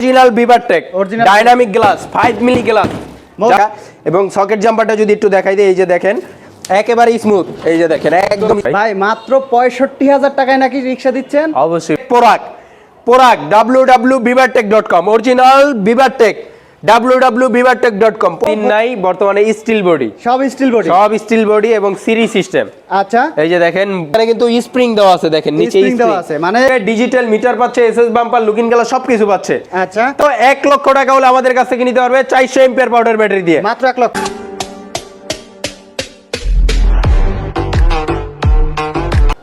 Original Beaver Tech dynamic glass five milli glass এবং socket জাম্পারটা যদি একটু দেখাই দিই এই যে দেখেন একেবারে স্মুথ এই যে দেখেন একদম ভাই মাত্র পঁয়ষট্টি হাজার টাকায় নাকি রিক্সা দিচ্ছেন? অবশ্যই। পোরাক পোরাক W W Beaver Tech dot com original Beaver Tech W com তিন নাই বর্তমানে স্টিল বডি সব স্টিল বডি সব স্টিল বডি এবং সিরি সিস্টেম আচ্ছা। এই যে দেখেন এখানে কিন্তু স্প্রিং দেওয়া আছে দেখেন নিচে স্প্রিং দেওয়া আছে, মানে- ডিজিটাল মিটার পাচ্ছে এসএস বাম্পার লুকিং গেলা সবকিছু পাচ্ছে। আচ্ছা। তো এক লক্ষ টাকা হলে আমাদের কাছ থেকে নিতে পারবে চারশো এম্পিয়ার পাউডার ব্যাটারি দিয়ে। মাত্র এক লক্ষ।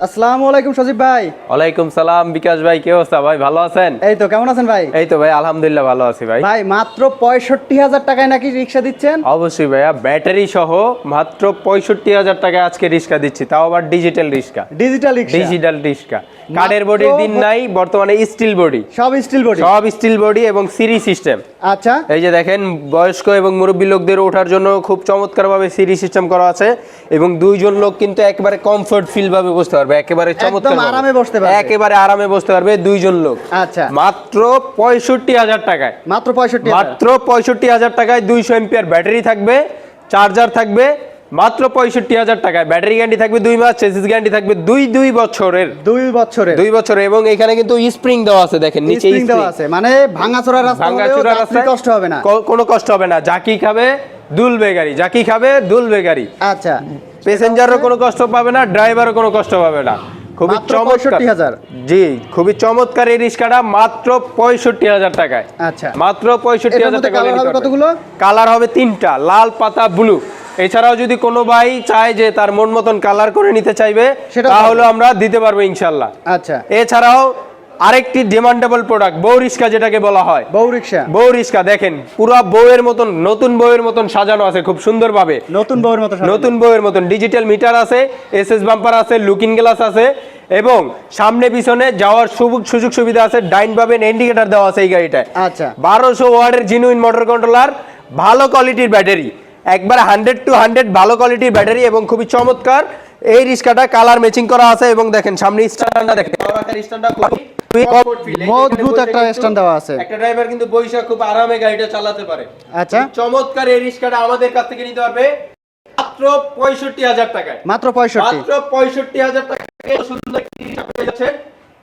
আসসালামু আলাইকুম সজীব ভাই। ওয়ালাইকুম সালাম বিকাশ ভাই কি অবস্থা? ভাই ভালো আছেন? এই তো কেমন আছেন ভাই? এই তো ভাই আলহামদুলিল্লাহ ভালো আছি ভাই। ভাই মাত্র পঁয়ষট্টি হাজার টাকায় নাকি রিক্সা দিচ্ছেন? অবশ্যই ভাইয়া ব্যাটারি সহ মাত্র পঁয়ষট্টি হাজার টাকা আজকে রিক্সা দিচ্ছি তাও আবার ডিজিটাল রিক্সা। ডিজিটাল ডিজিটাল রিক্সা। কাঠের বডির দিন নাই বর্তমানে স্টিল বডি সব স্টিল বডি সব স্টিল বডি এবং সিরি সিস্টেম আচ্ছা। এই যে দেখেন বয়স্ক এবং মুরব্বী লোকদের ওঠার জন্য খুব চমৎকারভাবে সিরি সিস্টেম করা আছে এবং দুইজন লোক কিন্তু একেবারে কমফর্ট ফিল ভাবে বসতে পারবে। একেবারে চমৎকার আরামে বসতে পারবে। একেবারে আরামে বসতে পারবে দুইজন লোক। আচ্ছা। মাত্র পঁয়ষট্টি হাজার টাকায়। মাত্র পঁয়ষট্টি মাত্র পঁয়ষট্টি হাজার টাকায় দুইশো এমপিয়ার ব্যাটারি থাকবে চার্জার থাকবে মাত্র পঁয়ষট্টি হাজার টাকায়। ব্যাটারি গ্যারান্টি থাকবে দুই মাস চেসিস গ্যারান্টি থাকবে দুই দুই বছরের। দুই বছরে দুই বছর এবং এখানে কিন্তু স্প্রিং দেওয়া আছে দেখেন নিচে স্প্রিং দেওয়া আছে মানে ভাঙাচোরা রাস্তা হলেও চূড়া কষ্ট হবে না। কোনো কষ্ট হবে না। জাকি খাবে দুলবে গাড়ি। জাকি খাবে দুলবে গাড়ি। আচ্ছা। প্যাসেঞ্জারও কোনো কষ্ট পাবে না ড্রাইভারও কোনো কষ্ট পাবে না। খুবই চমৎকার 65,000 জি খুবই চমৎকার এই রিক্সাটা মাত্র পঁয়ষট্টি হাজার টাকায়। আচ্ছা। মাত্র পঁয়ষট্টি হাজার টাকা কালার হবে কতগুলো? কালার হবে তিনটা লাল পাতা ব্লু এছাড়াও যদি কোনো ভাই চায় যে তার মন মতন কালার করে নিতে চাইবে তাহলে আমরা দিতে পারব ইনশাল্লাহ। আচ্ছা। এছাড়াও আরেকটি ডিমান্ডেবল প্রোডাক্ট বউ রিক্সা যেটাকে বলা হয়। বউ রিক্সা। বউ রিক্সা দেখেন পুরা বউয়ের মতন নতুন বউয়ের মতন সাজানো আছে খুব সুন্দরভাবে। নতুন বউয়ের মতো সাজানো। নতুন বউয়ের মতন ডিজিটাল মিটার আছে এসএস বাম্পার আছে লুকিং গ্লাস আছে এবং সামনে পিছনে যাওয়ার সুযোগ সুযোগ সুবিধা আছে ডাইন পাবেন ইন্ডিকেটর দেওয়া আছে এই গাড়িটায়। আচ্ছা। বারোশো ওয়ার্ডের জিনুইন মোটর কন্ট্রোলার ভালো কোয়ালিটির ব্যাটারি একবার হান্ড্রেড টু হান্ড্রেড ভালো কোয়ালিটির ব্যাটারি এবং খুবই চমৎকার। এই রিস্কাটা কালার ম্যাচিং করা আছে এবং দেখেন সামনে স্ট্যান্ডটা দেখেন। স্ট্যান্ডটা। মজবুত একটা স্ট্যান্ড দেওয়া আছে। একটা ড্রাইভার কিন্তু বৈশাখ খুব আরামে গাড়িটা চালাতে পারে। আচ্ছা। চমৎকার এই রিক্সাটা আমাদের কাছ থেকে নিতে পারবে মাত্র পঁয়ষট্টি হাজার টাকায়। মাত্র পঁয়ষট্টি। মাত্র পঁয়ষট্টি হাজার টাকায় সুন্দর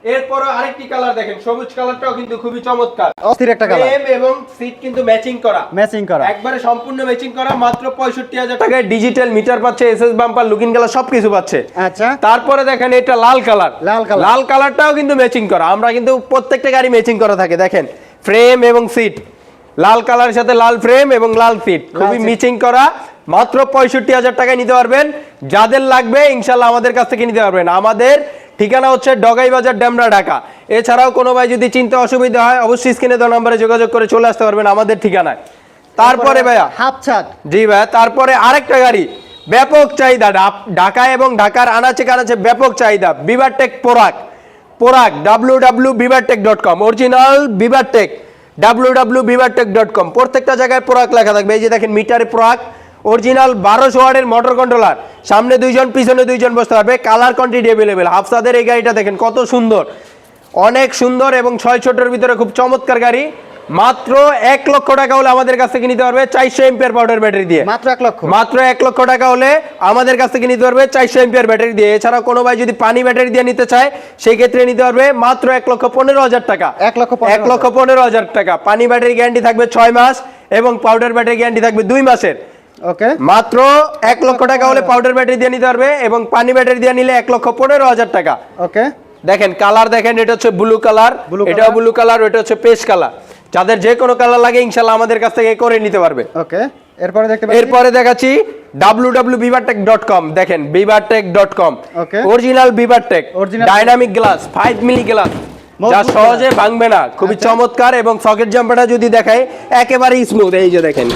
এরপরে আরেকটি কালার দেখেন সবুজ কালারটাও কিন্তু খুবই চমৎকার। অস্থির একটা কালার ফ্রেম এবং সিট কিন্তু ম্যাচিং করা। ম্যাচিং করা। একবারে সম্পূর্ণ ম্যাচিং করা মাত্র পঁয়ষট্টি হাজার টাকায় ডিজিটাল মিটার পাচ্ছে এসএস বাম্পার লুকিং কালার সবকিছু পাচ্ছে। আচ্ছা। তারপরে দেখেন এটা লাল কালার লাল কালার। লাল কালারটাও কিন্তু ম্যাচিং করা। আমরা কিন্তু প্রত্যেকটা গাড়ি ম্যাচিং করা থাকে দেখেন। ফ্রেম এবং সিট লাল কালারের সাথে লাল ফ্রেম এবং লাল সিট খুবই। ম্যাচিং করা। মাত্র পঁয়ষট্টি হাজার টাকায় নিতে পারবেন। যাদের লাগবে ইনশাল্লাহ আমাদের কাছ থেকে নিতে পারবেন। আমাদের ঠিকানা হচ্ছে ডগাই বাজার ডেমরা ঢাকা। এছাড়াও কোনো ভাই যদি চিন্তা অসুবিধা হয় অবশ্যই স্ক্রিনে দেওয়া নাম্বারে যোগাযোগ করে চলে আসতে পারবেন আমাদের ঠিকানায়। তারপরে ভাইয়া হাফ ছাদ জি ভাইয়া তারপরে আরেকটা গাড়ি ব্যাপক চাহিদা ঢাকা এবং ঢাকার আনাচে কানাচে ব্যাপক চাহিদা বিভারটেক পোরাক। পোরাক W W Beaver Tech dot com original Beaver Tech W W Beaver Tech dot com প্রত্যেকটা জায়গায় পোরাক লেখা থাকবে। এই যে দেখেন মিটারে পোরাক অরিজিনাল বারোশো ওয়ার্ডের মোটর কন্ট্রোলার সামনে দুইজন পিছনে দুইজন বসতে পারবে। কালার কোয়ান্টিটি অ্যাভেলেবেল হাফসাদের এই গাড়িটা দেখেন কত সুন্দর। অনেক সুন্দর এবং ছয় ছোটের ভিতরে খুব চমৎকার গাড়ি। মাত্র এক লক্ষ টাকা হলে আমাদের কাছ থেকে নিতে পারবে চারশো এম্পিয়ার পাউডার ব্যাটারি দিয়ে। মাত্র এক লক্ষ। মাত্র এক লক্ষ টাকা হলে আমাদের কাছ থেকে নিতে পারবে চারশো এম্পিয়ার ব্যাটারি দিয়ে। এছাড়া কোনো ভাই যদি পানি ব্যাটারি দিয়ে নিতে চায় সেই ক্ষেত্রে নিতে পারবে মাত্র এক লক্ষ পনেরো হাজার টাকা। এক লক্ষ এক লক্ষ পনেরো হাজার টাকা। পানি ব্যাটারি গ্যারান্টি থাকবে ছয় মাস এবং পাউডার ব্যাটারি গ্যারান্টি থাকবে দুই মাসের। ওকে মাত্র এক লক্ষ টাকা হলে পাউডার ব্যাটারি দিয়ে নিতে পারবে এবং পানি ব্যাটারি দিয়ে নিলে এক লক্ষ পনেরো হাজার টাকা। ওকে দেখেন কালার দেখেন এটা হচ্ছে ব্লু কালার এটাও ব্লু কালার ওটা হচ্ছে পেস্ট কালার যাদের যে কোনো কালার লাগে ইনশাল্লাহ আমাদের কাছ থেকে করে নিতে পারবে। ওকে এরপরে দেখতে এরপরে দেখাচ্ছি দেখেন original dynamic glass five milli glass যা সহজে ভাঙবে না খুবই আচ্ছা। চমৎকার এবং সকেট জাম্পারটা যদি দেখায় একেবারে স্মুথ এই যে দেখেন।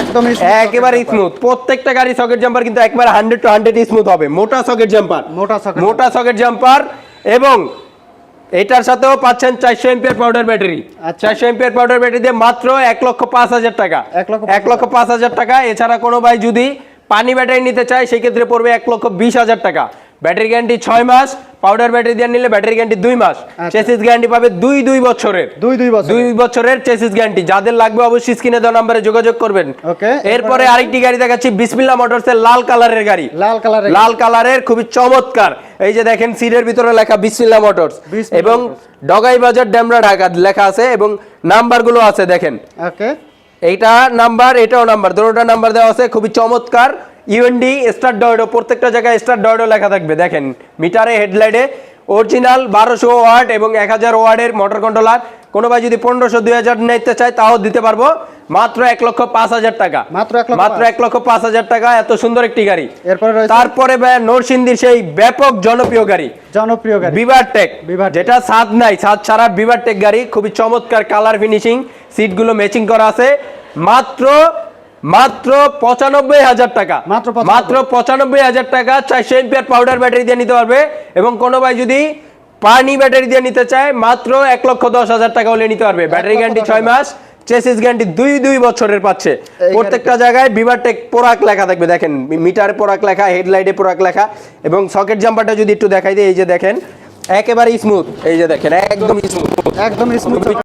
একদমই একেবারে স্মুথ প্রত্যেকটা গাড়ি সকেট জাম্পার কিন্তু একবারে হান্ড্রেড টু হান্ড্রেড স্মুথ হবে। মোটা সকেট জাম্পার মোটা socket মোটা সকেট জাম্পার এবং এটার সাথেও পাচ্ছেন চারশো এমপিয়ার পাউডার ব্যাটারি। চারশো এমপিয়ার পাউডার ব্যাটারি দিয়ে মাত্র এক লক্ষ পাঁচ হাজার টাকা। এক লক্ষ পাঁচ হাজার টাকা। এছাড়া কোনো ভাই যদি পানি ব্যাটারি নিতে চায় সেক্ষেত্রে পড়বে এক লক্ষ বিশ হাজার টাকা। ব্যাটারি গ্যারান্টি ছয় মাস। পাউডার ব্যাটারি দিয়ে নিলে ব্যাটারি গ্যারান্টি দুই মাস। আচ্ছা। চেসিস গ্যারান্টি পাবে দুই দুই বছরের। দুই দুই বছর দুই বছরের চেসিস গ্যারান্টি যাদের লাগবে অবশ্যই স্ক্রিনে দেওয়া নাম্বারে যোগাযোগ করবেন। Okay, এরপরে আরেকটি গাড়ি দেখাচ্ছি বিসমিল্লা মোটরসের লাল কালারের গাড়ি। লাল কালারের লাল কালারের খুবই চমৎকার। এই যে দেখেন সিটের ভিতরে লেখা বিসমিল্লা মোটরস এবং ডগাই বাজার ডেমরা ঢাকা লেখা আছে এবং নাম্বারগুলো আছে দেখেন। ওকে। এইটা নাম্বার এটাও নাম্বার দুটোটা নাম্বার দেওয়া আছে খুবই চমৎকার। ইউএনডি স্টার ডয়েডো প্রত্যেকটা জায়গায় স্টার ডয়েডো লেখা থাকবে। দেখেন মিটারে হেডলাইটে অরিজিনাল বারোশো ওয়াট এবং এক হাজার ওয়ার্ডের মোটর কন্ট্রোলার কোনো ভাই যদি পনেরোশো দুই হাজার নিতে চায় তাও দিতে পারব। মাত্র এক লক্ষ পাঁচ হাজার টাকা। মাত্র এক লক্ষ মাত্র পাঁচ। এক লক্ষ পাঁচ হাজার টাকা এত সুন্দর একটি গাড়ি। এরপরে তারপরে নরসিংদীর সেই ব্যাপক জনপ্রিয় গাড়ি। জনপ্রিয় গাড়ি। Beaver Tech. যেটা ছাদ নাই। ছাদ ছাড়া বিভার টেক গাড়ি খুবই চমৎকার কালার ফিনিশিং সিটগুলো ম্যাচিং করা আছে। মাত্র মাত্র পঁচানব্বই হাজার টাকা। মাত্র মাত্র পঁচানব্বই হাজার টাকা চারশো এমপিআর পাউডার ব্যাটারি দিয়ে নিতে পারবে এবং কোনো ভাই যদি পানি ব্যাটারি দিয়ে নিতে চায় মাত্র এক লক্ষ দশ হাজার টাকা হলে নিতে পারবে। ব্যাটারি গ্যারান্টি ছয় মাস চেসিস গ্যারান্টি দুই দুই বছরের পাচ্ছে। প্রত্যেকটা জায়গায় বিভারটেক পোরাক লেখা থাকবে। দেখেন মিটারে পোরাক লেখা হেডলাইটে পোরাক লেখা এবং সকেট জাম্পারটা যদি একটু দেখাই দিই এই যে দেখেন একেবারে স্মুথ এই যে দেখেন একদম স্মুথ একদম স্মুথ